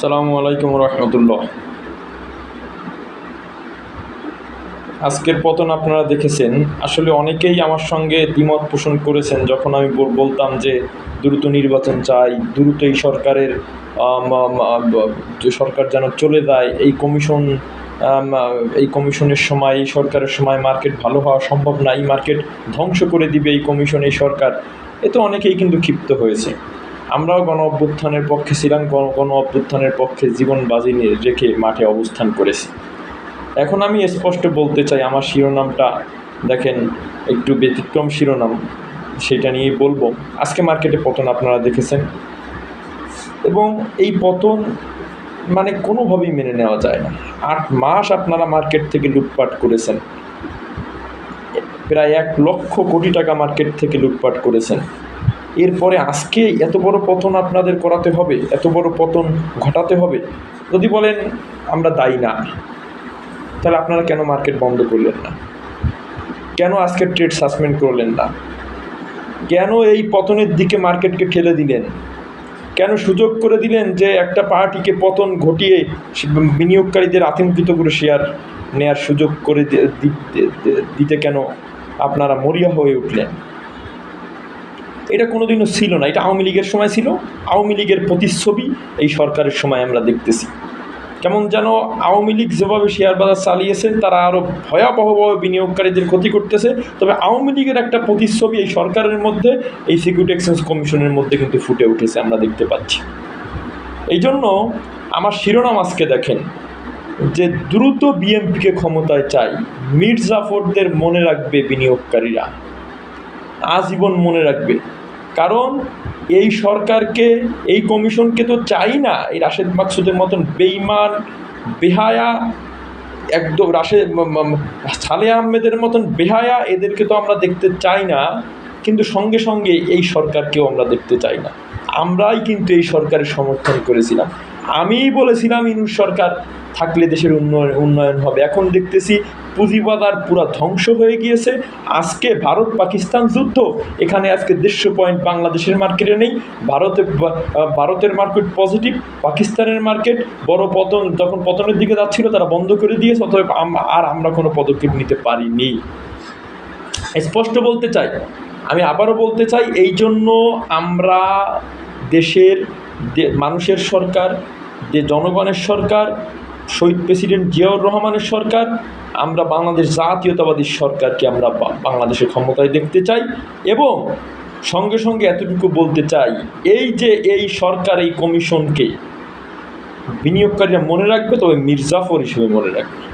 সালামু আলাইকুম রহমতুল্লাহ। আজকের পতন আপনারা দেখেছেন। আসলে অনেকেই আমার সঙ্গে দ্বিমত পোষণ করেছেন যখন আমি বলতাম যে দ্রুত নির্বাচন চাই দ্রুত এই সরকারের সরকার যেন চলে যায়, এই কমিশন এই কমিশনের সময়, এই সরকারের সময় মার্কেট ভালো হওয়া সম্ভব না, এই মার্কেট ধ্বংস করে দিবে এই কমিশন, এই সরকার। এতে অনেকেই কিন্তু ক্ষিপ্ত হয়েছে। আমরাও গণ অভ্যুত্থানের পক্ষে ছিলাম, গণ গণ অভ্যুত্থানের পক্ষে জীবন বাজি নিয়ে রেখে মাঠে অবস্থান করেছি। এখন আমি স্পষ্ট বলতে চাই, আমার শিরোনামটা দেখেন, একটু ব্যতিক্রম শিরোনাম, সেটা নিয়ে বলব। আজকে মার্কেটে পতন আপনারা দেখেছেন। এবং এই পতন মানে কোনোভাবেই মেনে নেওয়া যায় না। আট মাস আপনারা মার্কেট থেকে লুটপাট করেছেন। প্রায় এক লক্ষ কোটি টাকা মার্কেট থেকে লুটপাট করেছেন। এরপরে আজকে এত বড় পতন আপনাদের করাতে হবে, এত বড় পতন ঘটাতে হবে? যদি বলেন, আমরা দায়ী না। তাহলে আপনারা কেন মার্কেট বন্ধ করলেন না? কেন আজকে ট্রেড সাসপেন্ড করলেন না? কেন এই পতনের দিকে মার্কেটকে ঠেলে দিলেন? কেন সুযোগ করে দিলেন যে একটা পার্টিকে পতন ঘটিয়ে বিনিয়োগকারীদের আতঙ্কিত করে শেয়ার নেয়ার সুযোগ করে দিতে কেন আপনারা মরিয়া হয়ে উঠলেন? এটা কোনোদিনও ছিল না। এটা আওয়ামী লীগের সময় ছিল। আওয়ামী লীগের প্রতিচ্ছবি এই সরকারের সময় আমরা দেখতেছি। কেমন যেন আওয়ামী লীগ যেভাবে শেয়ার বাজার চালিয়েছে, তারা আরও ভয়াবহভাবে বিনিয়োগকারীদের ক্ষতি করতেছে। তবে আওয়ামী লীগের একটা প্রতিচ্ছবি এই সরকারের মধ্যে, এই সিকিউরিটি এক্সচেঞ্জ কমিশনের মধ্যে কিন্তু ফুটে উঠেছে, আমরা দেখতে পাচ্ছি। এই জন্য আমার শিরোনাম আজকে দেখেন, যে দ্রুত বিএনপিকে ক্ষমতায় চাই মির্জাফরদের মনে রাখবে বিনিয়োগকারীরা। আজীবন মনে রাখবে। কারণ এই সরকারকে, এই কমিশনকে তো চাই না। এই রাশেদ মাকসুদের মতন বেইমান বেহায়া, একদম ম- সালে আহমেদের মতন বেহায়া, এদেরকে তো আমরা দেখতে চাই না। কিন্তু সঙ্গে সঙ্গে এই সরকারকেও আমরা দেখতে চাই না। আমরাই কিন্তু এই সরকারের সমর্থন করেছিলাম। আমিই বলেছিলাম ইনুস সরকার থাকলে দেশের উন্নয়ন উন্নয়ন হবে। এখন দেখতেছি পুঁজিবাজার পুরা ধ্বংস হয়ে গিয়েছে। আজকে ভারত পাকিস্তান যুদ্ধ। এখানে আজকে দেড়শো পয়েন্ট বাংলাদেশের মার্কেটে নেই। ভারতে ভারতের মার্কেট পজিটিভ, পাকিস্তানের মার্কেট বড় পতন যখন পতনের দিকে যাচ্ছিল তারা বন্ধ করে দিয়েছে আম- আর আমরা কোনো পদক্ষেপ নিতে পারিনি। স্পষ্ট বলতে চাই, আমি আবারও বলতে চাই, এই জন্য আমরা দেশের মানুষের সরকার, যে জনগণের সরকার শহীদ প্রেসিডেন্ট জিয়াউর রহমানের সরকার, আমরা বাংলাদেশ জাতীয়তাবাদী সরকারকে আমরা বাংলাদেশের ক্ষমতায় দেখতে চাই এবং সঙ্গে সঙ্গে এতটুকু বলতে চাই, এই যে এই সরকার, এই কমিশনকে বিনিয়োগকারীরা মনে রাখবে, তবে মির্জাফর হিসেবে মনে রাখবে।